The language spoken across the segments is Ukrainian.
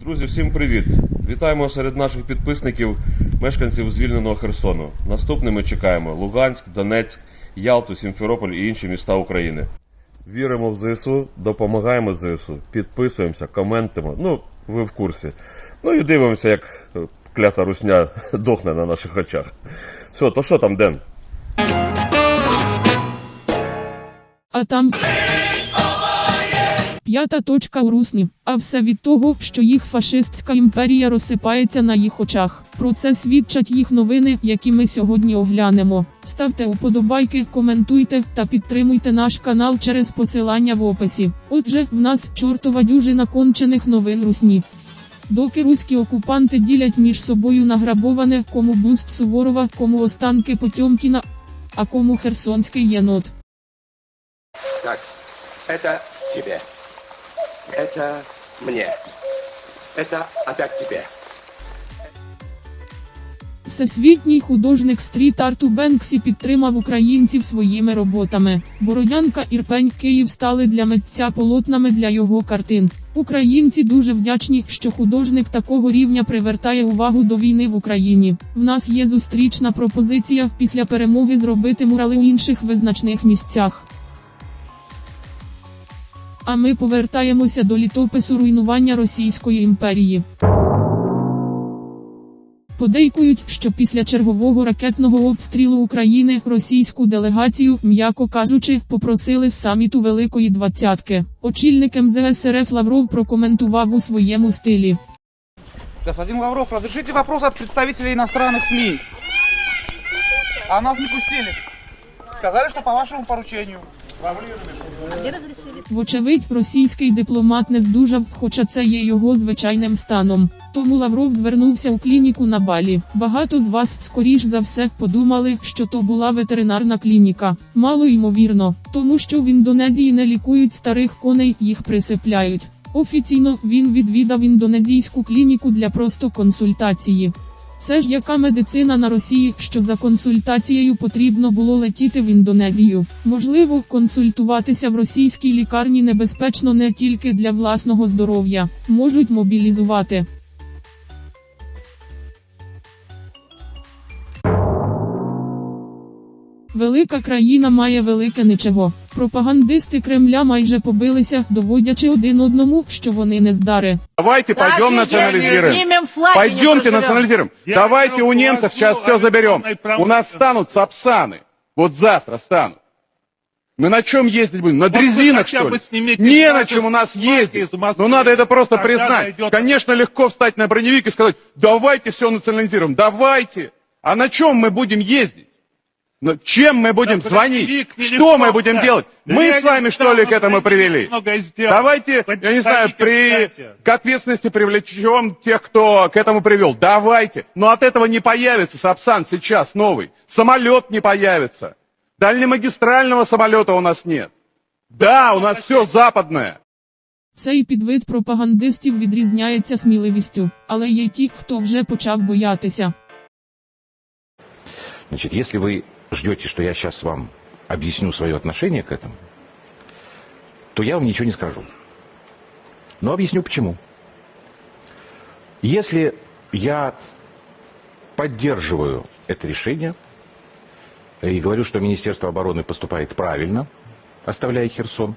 Друзі, всім привіт! Вітаємо серед наших підписників мешканців звільненого Херсону. Наступними чекаємо Луганськ, Донецьк, Ялту, Сімферополь і інші міста України. Віримо в ЗСУ, допомагаємо ЗСУ, підписуємося, коментимо. Ну, ви в курсі. Ну і дивимося, як е, клята русня дохне на наших очах. Все, то що там, Ден? А там п'ята точка у русні. А все від того, що їх фашистська імперія розсипається на їх очах. Про це свідчать їх новини, які ми сьогодні оглянемо. Ставте уподобайки, коментуйте та підтримуйте наш канал через посилання в описі. Отже, в нас чортова дюжина кончених новин русні. Доки руські окупанти ділять між собою награбоване, кому бюст Суворова, кому останки Потьомкіна, а кому херсонський єнот. Так, это тебе. Это мне. Это опять тебе. Всесвітній художник стріт арту Бенксі підтримав українців своїми роботами. Бородянка, Ірпень, Київ стали для митця полотнами для його картин. Українці дуже вдячні, що художник такого рівня привертає увагу до війни в Україні. В нас є зустрічна пропозиція після перемоги зробити мурали у інших визначних місцях. А ми повертаємося до літопису руйнування Російської імперії. Подейкують, що після чергового ракетного обстрілу України російську делегацію, м'яко кажучи, попросили з саміту Великої Двадцятки. Очільник МЗС РФ Лавров прокоментував у своєму стилі. Господин Лавров, разрешите вопрос от представителей иностранных СМИ. А нас не пустили. Сказали, что по вашему поручению. Вочевидь, російський дипломат не здужав, хоча це є його звичайним станом. Тому Лавров звернувся у клініку на Балі. Багато з вас, скоріш за все, подумали, що то була ветеринарна клініка. Мало ймовірно, тому що в Індонезії не лікують старих коней, їх присипляють. Офіційно він відвідав індонезійську клініку для просто консультації. Це ж яка медицина на Росії, що за консультацією потрібно було летіти в Індонезію. Можливо, консультуватися в російській лікарні небезпечно не тільки для власного здоров'я, можуть мобілізувати. Велика країна має велике нічого. Пропагандисти Кремля майже побилися, доводячи один одному, що вони не здари. Давайте пойдем национализируем. Поднимем флаг. Пойдемте национализируем. Давайте у немцев сейчас все заберем. У нас станут сапсаны. Вот завтра станут. Мы на чем ездить будем? На дрезинах, хотя что бы ли? снимите Не на флаг чем у нас из Москвы, ездить. из Москвы. Ну надо это просто Тогда признать. найдет- Конечно, легко встать на броневик и сказать, давайте все национализируем, давайте. А на чем мы будем ездить? Ну, Чем мы будем На звонить? броневик нелегко Что мы будем встать. делать? Мы Ленин с вами что сам ли к этому на привели? многое сделал. Давайте, я не знаю, Подставите, при, кстати. к ответственности привлечем тех, кто к этому привел. Давайте. Но от этого не появится Сапсан сейчас новый. Самолет не появится. Дальнемагистрального самолета у нас нет. Да, у нас все западное. Цей підвид пропагандистів відрізняється сміливістю, але є ті, хто вже почав боятися. Значит, если вы ждете, что я сейчас вам объясню свое отношение к этому, то я вам ничего не скажу. Но объясню почему. Если я поддерживаю это решение и говорю, что Министерство обороны поступает правильно, оставляя Херсон,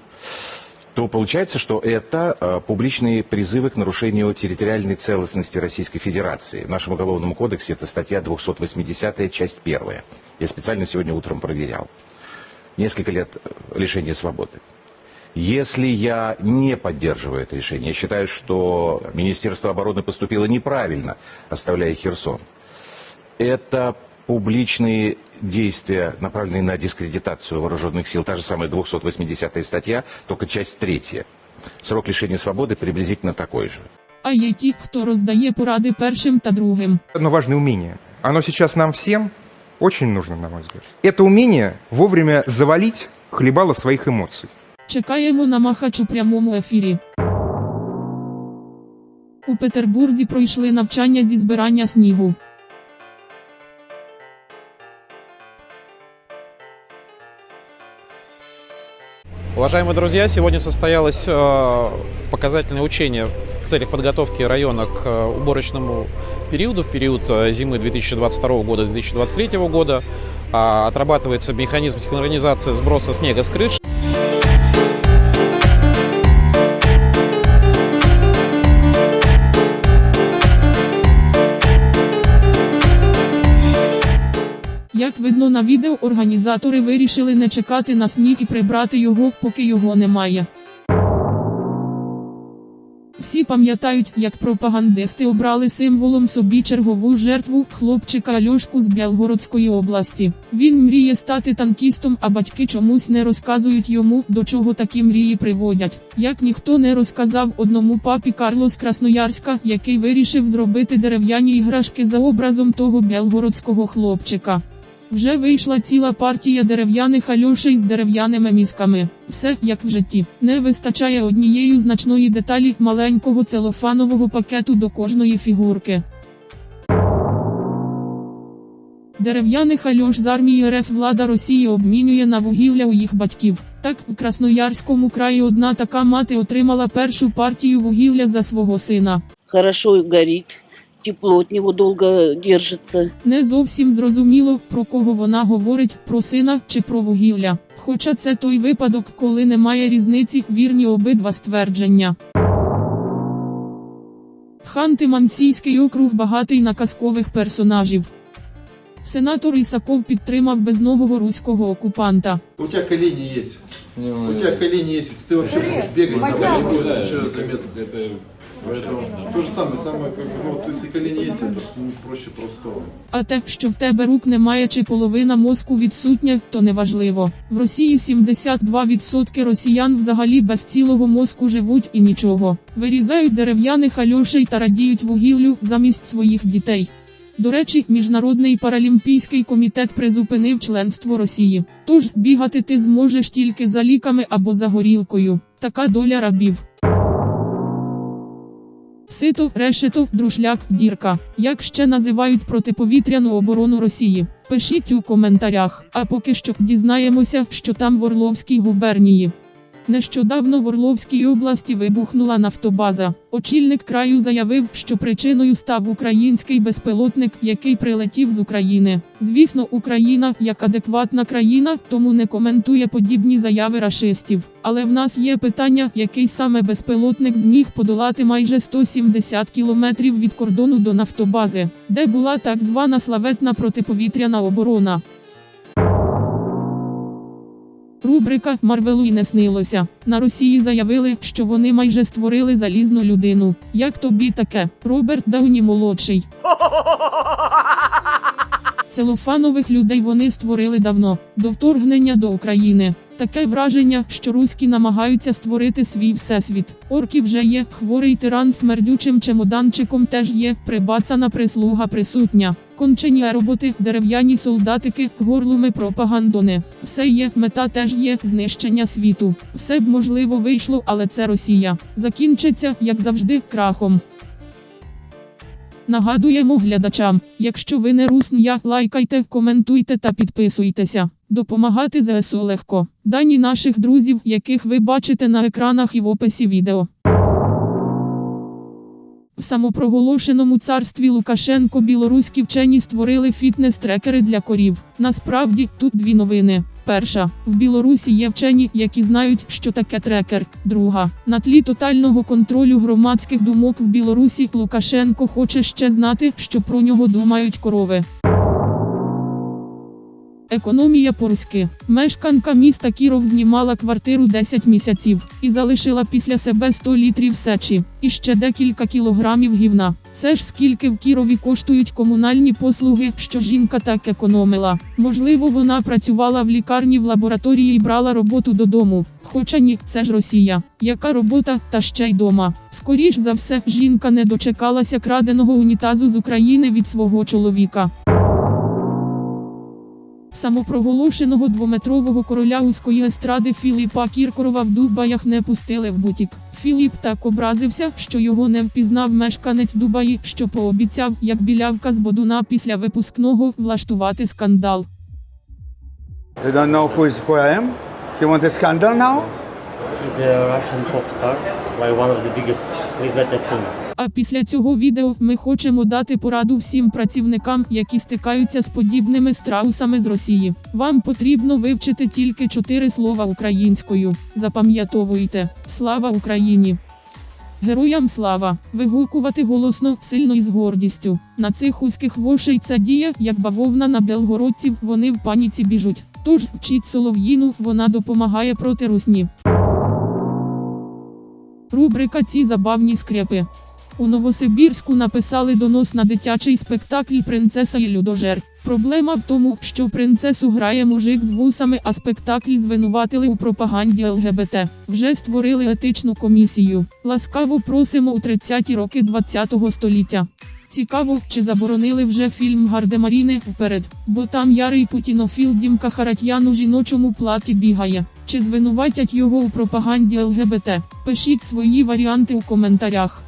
то получается, что это э, публичные призывы к нарушению территориальной целостности Российской Федерации. В нашем Уголовном кодексе это статья 280, часть 1. Я специально сегодня утром проверял. Несколько лет э, лишения свободы. Если я не поддерживаю это решение, я считаю, что Министерство обороны поступило неправильно, оставляя Херсон, это публичные действия, направленные на дискредитацию вооруженных сил. Та же самая 280 статья, только часть третья. Срок лишения свободы приблизительно такой же. А є ті, хто роздає поради першим та другим. Но важное умение. Оно сейчас нам всем очень нужно, на мой взгляд. Это умение вовремя завалить хлебало своих эмоций. Чекаємо на Махач у прямому ефірі. У Петербурзі пройшли навчання зі збирання снігу. Уважаемые друзья, сегодня состоялось э, показательное учение в целях подготовки района к э, уборочному периоду, в период э, зимы 2022 года 2023 года, а, отрабатывается механизм синхронизации сброса снега с крыш. Видно на відео, організатори вирішили не чекати на сніг і прибрати його, поки його немає. Всі пам'ятають, як пропагандисти обрали символом собі чергову жертву хлопчика Альошку з Білгородської області. Він мріє стати танкістом, а батьки чомусь не розказують йому, до чого такі мрії приводять. Як ніхто не розказав одному папі Карло з Красноярська, який вирішив зробити дерев'яні іграшки за образом того білгородського хлопчика. Вже вийшла ціла партія дерев'яних альошей з дерев'яними мізками. Все як в житті. Не вистачає однієї значної деталі маленького целофанового пакету до кожної фігурки. Дерев'яних альош з армії РФ влада Росії обмінює на вугілля у їх батьків. Так, в Красноярському краї одна така мати отримала першу партію вугілля за свого сина. хорошо горит, тепло от него долго держится. Не зовсім зрозуміло, про кого вона говорить, про сина чи про вугілля. Хоча це той випадок, коли немає різниці, вірні обидва ствердження. Ханти-Мансійський округ багатий на казкових персонажів. Сенатор Ісаков підтримав безногого руського окупанта. У тебя колени есть. У тебя колени есть. Ты вообще можешь бегать там что заметно. Поэтому то же самое, самое как бы, ну, вот, если колени есть, это ну, проще простого. А те, що в тебе рук немає чи половина мозку відсутня, то неважливо. В Росії 72% росіян взагалі без цілого мозку живуть і нічого. Вирізають дерев'яних альошей та радіють вугіллю замість своїх дітей. До речі, Міжнародний паралімпійський комітет призупинив членство Росії. Тож бігати ти зможеш тільки за ліками або за горілкою. Така доля рабів. Сито, решето, друшляк, дірка. Як ще називають протиповітряну оборону Росії? Пишіть у коментарях. А поки що дізнаємося, що там в Орловській губернії. Нещодавно в Орловській області вибухнула нафтобаза. Очільник краю заявив, що причиною став український безпілотник, який прилетів з України. Звісно, Україна як адекватна країна, тому не коментує подібні заяви рашистів. Але в нас є питання, який саме безпілотник зміг подолати майже 170 кілометрів від кордону до нафтобази, де була так звана славетна протиповітряна оборона. Рубрика Марвелу і не снилося. На Росії заявили, що вони майже створили залізну людину. Як тобі таке? Роберт Дауні молодший. Целофанових людей вони створили давно, до вторгнення до України. Таке враження, що руські намагаються створити свій всесвіт. Орки вже є, хворий тиран смердючим чемоданчиком теж є, прибацана прислуга присутня. Кончені роботи, дерев'яні солдатики, горлуми пропагандони. Все є, мета теж є, знищення світу. Все б можливо вийшло, але це Росія. Закінчиться, як завжди, крахом. Нагадуємо глядачам, якщо ви не русня, лайкайте, коментуйте та підписуйтеся. Допомагати ЗСУ легко. Дані наших друзів, яких ви бачите на екранах і в описі відео. В самопроголошеному царстві Лукашенко білоруські вчені створили фітнес-трекери для корів. Насправді, тут дві новини. Перша в Білорусі є вчені, які знають, що таке трекер. Друга на тлі тотального контролю громадських думок в Білорусі Лукашенко хоче ще знати, що про нього думають корови. Економія Порськи. Мешканка міста Кіров знімала квартиру 10 місяців і залишила після себе 100 літрів сечі і ще декілька кілограмів гівна. Це ж скільки в Кірові коштують комунальні послуги, що жінка так економила. Можливо, вона працювала в лікарні в лабораторії і брала роботу додому. Хоча ні, це ж Росія. Яка робота, та ще й дома. Скоріш за все, жінка не дочекалася краденого унітазу з України від свого чоловіка. Самопроголошеного двометрового короля узкої естради Філіпа Кіркорова в Дубаях не пустили в бутік. Філіп так образився, що його не впізнав мешканець Дубаї, що пообіцяв, як білявка з Бодуна після випускного, влаштувати скандал. You don't know who is who I am? You want a scandal now? He's a Russian pop star, like one of the biggest вызвать СМ. А після цього відео ми хочемо дати пораду всім працівникам, які стикаються з подібними страусами з Росії. Вам потрібно вивчити тільки чотири слова українською. Запам'ятовуйте: Слава Україні! Героям слава! Вигукувати голосно, сильно і з гордістю. На цих узьких вошей ця діє, як бавовна на белгородців, вони в паніці біжуть. Тож вчіть солов'їну, вона допомагає проти русні. Рубрика Ці забавні скрепи. У Новосибірську написали донос на дитячий спектакль Принцеса і людожер. Проблема в тому, що принцесу грає мужик з вусами, а спектакль звинуватили у пропаганді ЛГБТ. Вже створили етичну комісію. Ласкаво просимо у 30-ті роки 20-го століття. Цікаво, чи заборонили вже фільм Гардемаріни вперед, бо там ярий путінофіл Дімка Харатьян у жіночому платі бігає. Чи звинуватять його у пропаганді ЛГБТ? Пишіть свої варіанти у коментарях.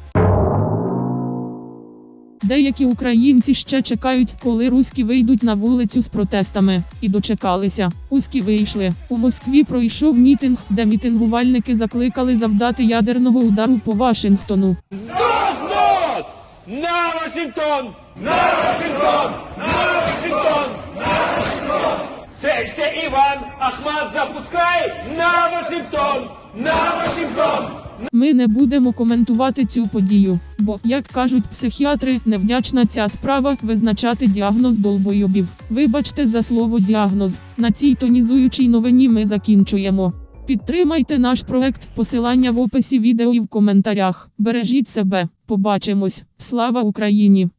Деякі українці ще чекають, коли руські вийдуть на вулицю з протестами. І дочекалися. Уські вийшли. У Москві пройшов мітинг, де мітингувальники закликали завдати ядерного удару по Вашингтону. Ми не будемо коментувати цю подію, бо, як кажуть психіатри, невдячна ця справа визначати діагноз долбойобів. Вибачте за слово діагноз. На цій тонізуючій новині ми закінчуємо. Підтримайте наш проект, посилання в описі відео і в коментарях. Бережіть себе, побачимось. Слава Україні!